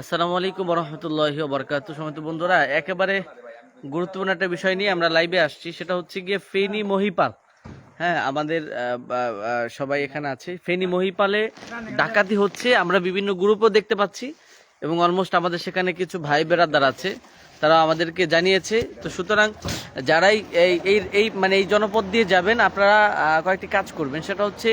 আসসালামু আলাইকুম রহমতুল্লাহি বরকাত সমস্ত বন্ধুরা, একেবারে গুরুত্বপূর্ণ একটা বিষয় নিয়ে আমরা লাইভে আসছি, সেটা হচ্ছে গিয়ে ফেনী মহিপাল। হ্যাঁ আমাদের সবাই এখানে আছে। ফেনী মহিপালে ডাকাতি হচ্ছে, আমরা বিভিন্ন গ্রুপও দেখতে পাচ্ছি, এবং অলমোস্ট আমাদের সেখানে কিছু ভাই বেরাদার আছে তারা আমাদেরকে জানিয়েছে। তো সুতরাং যারাই এই এই মানে এই জনপদ দিয়ে যাবেন, আপনারা কয়েকটি কাজ করবেন। সেটা হচ্ছে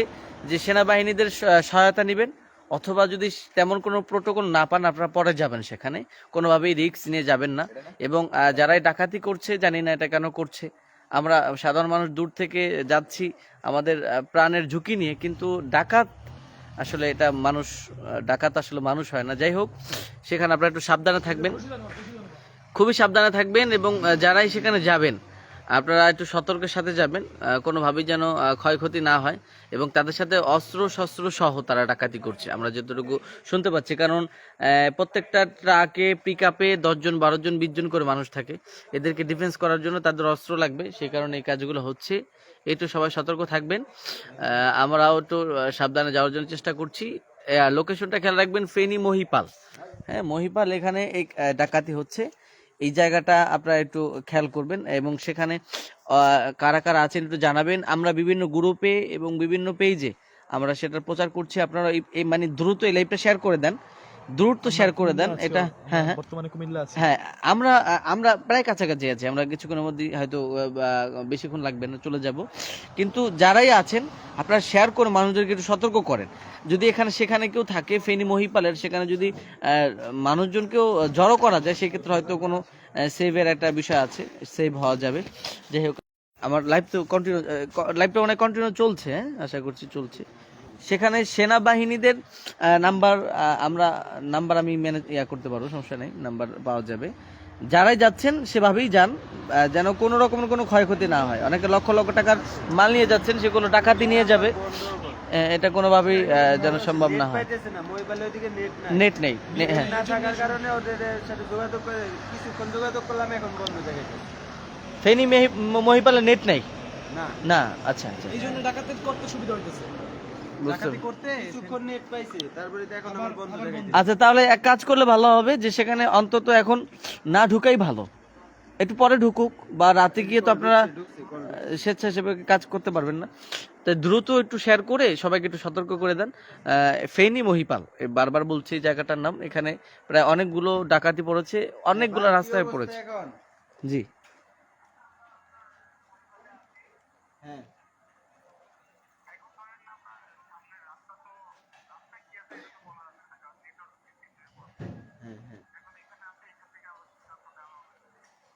যে সেনাবাহিনীদের সহায়তা নেবেন অথবা যদি তেমন কোনো প্রোটোকল না পান, আপনারা পরে যাবেন সেখানে। কোনোভাবেই রিস্ক নিয়ে যাবেন না। এবং যারাই ডাকাতি করছে, জানি না এটা কেন করছে। আমরা সাধারণ মানুষ দূর থেকে যাচ্ছি আমাদের প্রাণের ঝুঁকি নিয়ে, কিন্তু ডাকাত আসলে এটা মানুষ ডাকাত আসলে মানুষ হয় না। যাই হোক, সেখানে আপনারা একটু সাবধানে থাকবেন। খুবই সাবধানে থাকবেন এবং যারাই সেখানে যাবেন আপনারা একটু সতর্কের সাথে যাবেন কোনোভাবেই যেন ক্ষয়ক্ষতি না হয় এবং তাদের সাথে অস্ত্র শস্ত্র সহ তারা ডাকাতি করছে। আমরা যতটুকু শুনতে পাচ্ছি, কারণ প্রত্যেকটা ট্রাকে পিক আপে দশজন বারো জন বিশ জন করে মানুষ থাকে। এদেরকে ডিফেন্স করার জন্য তাদের অস্ত্র লাগবে, সেই কারণে এই কাজগুলো হচ্ছে। একটু সবাই সতর্ক থাকবেন। আমরাও একটু সাবধানে যাওয়ার জন্য চেষ্টা করছি। লোকেশনটা খেয়াল রাখবেন, ফেনী মহিপাল। হ্যাঁ মহিপাল এখানে এই ডাকাতি হচ্ছে। এই জায়গাটা আপনারা একটু খেয়াল করবেন এবং সেখানে কারা কারা আছেন একটু জানাবেন। আমরা বিভিন্ন গ্রুপে এবং বিভিন্ন পেজে আমরা সেটার প্রচার করছি। আপনারা এই মানে দ্রুত এই লাইভটা শেয়ার করে দেন। দ্রুত শেয়ার করে দেন এটা হ্যাঁ হ্যাঁ। বর্তমানে কুমিল্লা আছে। হ্যাঁ আমরা আমরা প্রায় কাছাকাছি আছি আমরা কিছুক্ষণের মধ্যে হয়তো বেশিক্ষণ লাগবে না চলে যাব। কিন্তু যারাই আছেন আপনারা শেয়ার করে মানুষদেরকে একটু সতর্ক করেন। যদি এখানে সেখানে কেউ থাকে ফেনী মহিপালের সেখানে যদি মানুষজনকেও জড়ো করা যায় সেক্ষেত্রে হয়তো কোনো সেভের একটা বিষয় আছে সেভ হওয়া যাবে। যাই হোক আমার লাইভ তো কন্টিনিউ লাইভটা মানে কন্টিনিউ চলছে হ্যাঁ? আশা করছি চলছে। সেখানে সেনাবাহিনীদের নাম্বার আমরা নাম্বার আমি ম্যানেজ ইয়া করতে পারব সমস্যা নেই নাম্বার পাওয়া যাবে। যারাই যাচ্ছেন সেভাবেই যান যেন কোনো রকমের কোনো ক্ষয়ক্ষতি না হয়। অনেকে লক্ষ লক্ষ টাকার মাল নিয়ে যাচ্ছেন সেগুলো টাকাতে নিয়ে যাবে। এটা কোনোভাবেই যেন সম্ভব না হয়। নেট নেই হ্যাঁ। ফেনী মহিপালে নেট নেই? না। আচ্ছা আচ্ছা। এই জন্য ডাকাতি করতে সুবিধা হইতেছে? আচ্ছা তাহলে এক কাজ করলে ভালো হবে যে সেখানে অন্তত এখন না ঢুকাই ভালো। একটু পরে ঢুকুক বা রাতে গিয়ে তো আপনারা। আহ, স্বেচ্ছাসেবক কাজ করতে পারবেন না। তাই দ্রুত একটু শেয়ার করে সবাইকে একটু সতর্ক করে দেন। আহ, ফেনী মহিপাল বারবার বলছি এই জায়গাটার নাম এখানে প্রায় অনেকগুলো ডাকাতি পড়েছে অনেকগুলো রাস্তায় পড়েছে। জি। হ্যাঁ,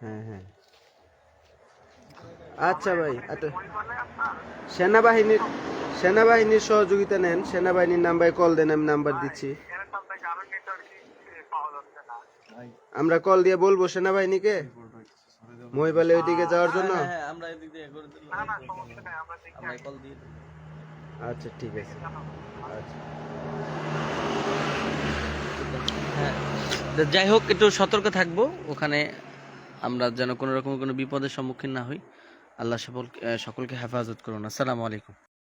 হ্যাঁ হ্যাঁ। আচ্ছা ভাই আচ্ছা সেনাবাহিনীর সেনাবাহিনীর সহযোগিতা নেন। সেনাবাহিনীর নাম্বারে কল দেন আমি নাম্বার দিচ্ছি। আমরা কল দিয়ে বলব সেনাবাহিনীকে? মহিবালে ওইদিকে যাওয়ার জন্য? হ্যাঁ, হ্যাঁ, আমরা এদিক দিয়ে করে দিলাম। আমরা কল দিয়ে দিই। আচ্ছা ঠিক আছে। আচ্ছা। হ্যাঁ। যাই হোক একটু সতর্ক থাকব। ওখানে আমরা যেন কোনো রকম কোনো বিপদের সম্মুখীন না হই। আল্লাহ সকল সকলকে হেফাজত করুন। আসসালামু আলাইকুম।